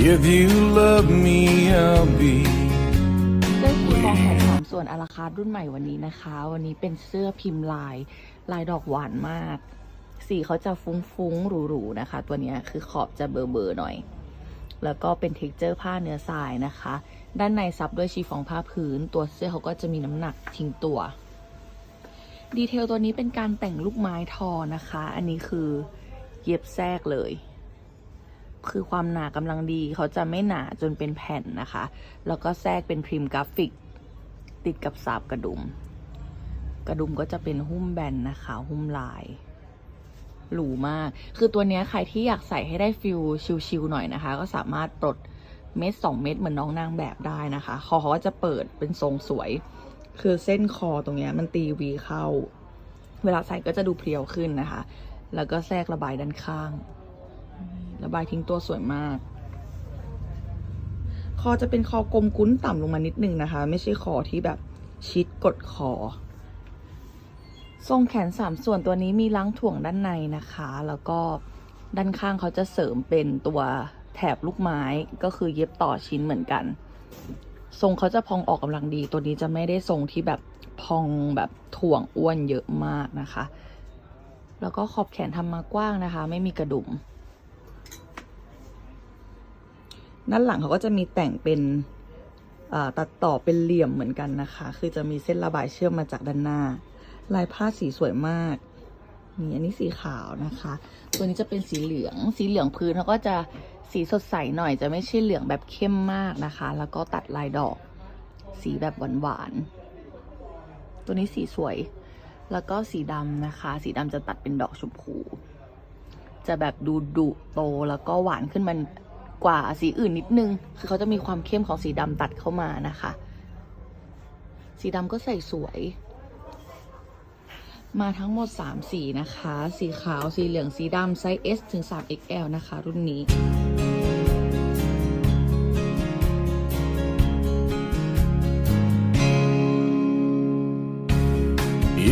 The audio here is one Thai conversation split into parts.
If you love me, I'll be เสื้อคีฟองแขนสามส่วนอาราคาร์รุ่นใหม่วันนี้นะคะ วันนี้เป็นเสื้อพิมพ์ลายลายดอกหวานมาก สีเขาจะฟุ้งๆหรูๆนะคะ ตัวเนี้ยคือขอบจะเบอร์ๆหน่อย แล้วก็เป็นเท็กเจอร์ผ้าเนื้อทรายนะคะ ด้านในซับด้วยชีฟองผ้าพื้น ตัวเสื้อเขาก็จะมีน้ำหนักทิ้งตัว ดีเทลตัวนี้เป็นการแต่งลูกไม้ทอนะคะ อันนี้คือเย็บแทรกเลย คือความหนากำลังดี เขาจะไม่หนาจนเป็นแผ่นนะคะ แล้วก็แทรกเป็นพิมพ์กราฟิก ติดกับสาบกระดุม กระดุมก็จะเป็นหุ้มแบนนะคะ หุ้มลายหรูมาก คือตัวเนี้ยใครที่อยากใส่ให้ได้ฟิลชิลๆหน่อยนะคะ ก็สามารถปลดเม็ดสองเม็ดเหมือนน้องนางแบบได้นะคะ คอเขาจะเปิดเป็นทรงสวย คือเส้นคอตรงเนี้ยมันตีวีเข้า เวลาใส่ก็จะดูเพรียวขึ้นนะคะ แล้วก็แทรกระบายด้านข้าง ระบายทิ้งตัวสวยมาก คอจะเป็นคอกลมกุ้นต่ำลงมานิดนึงนะคะ ไม่ใช่คอที่แบบชิดกดคอ ทรงแขนสามส่วนตัวนี้มีล้างถ่วงด้านในนะคะ แล้วก็ด้านข้างเขาจะเสริมเป็นตัวแถบลูกไม้ก็คือเย็บต่อชิ้นเหมือนกัน ทรงเขาจะพองออกกำลังดี ตัวนี้จะไม่ได้ทรงที่แบบพองแบบถ่วงอ้วนเยอะมากนะคะ แล้วก็ขอบแขนทำมากว้างนะคะ ไม่มีกระดุม ด้านหลังเขาก็จะมีแต่งเป็นตัดต่อเป็นเหลี่ยมเหมือนกันนะคะ คือจะมีเส้นระบายเชื่อมมาจากด้านหน้า ลายผ้าสีสวยมาก นี่อันนี้สีขาวนะคะ ตัวนี้จะเป็นสีเหลือง สีเหลืองพื้นเขาก็จะสีสดใสหน่อย จะไม่ใช่เหลืองแบบเข้มมากนะคะ แล้วก็ตัดลายดอก สีแบบหวานๆ ตัวนี้สีสวย แล้วก็สีดำนะคะ สีดำจะตัดเป็นดอกชมพู จะแบบดูดุโตแล้วก็หวานขึ้นมัน กว่าสีอื่นนิดนึง คือเขาจะมีความเข้มของสีดำตัดเข้ามานะคะ สีดำก็ใส่สวย มาทั้งหมด 3 สีนะคะ สีขาว สีเหลือง สีดำไซส์ S ถึง 3XL นะคะ รุ่นนี้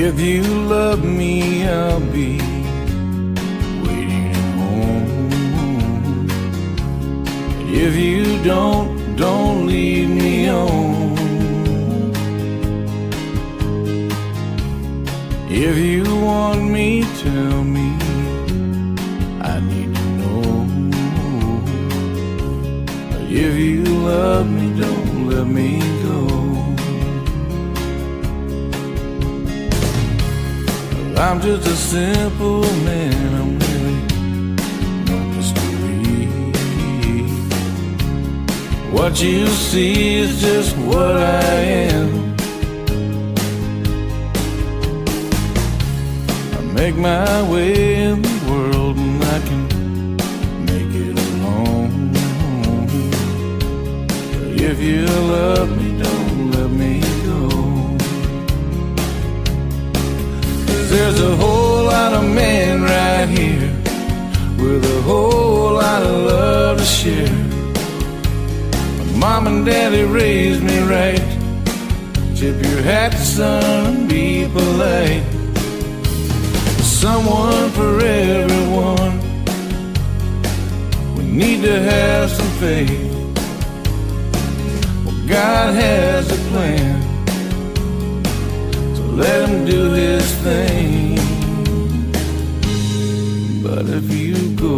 If you love me, I'll be If you don't, don't leave me on. If you want me, tell me. I need to know. If you love me, don't let me go. I'm just a simple man. What you see is just what I am. I make my way in the world and I can make it alone. But if you love me, don't let me go. Cause there's a whole lot of men right here with a whole lot of love to share. Mom and daddy raised me right. Tip your hat, son, be polite. Someone for everyone. We need to have some faith. Well, God has a plan. So let him do his thing. But if you go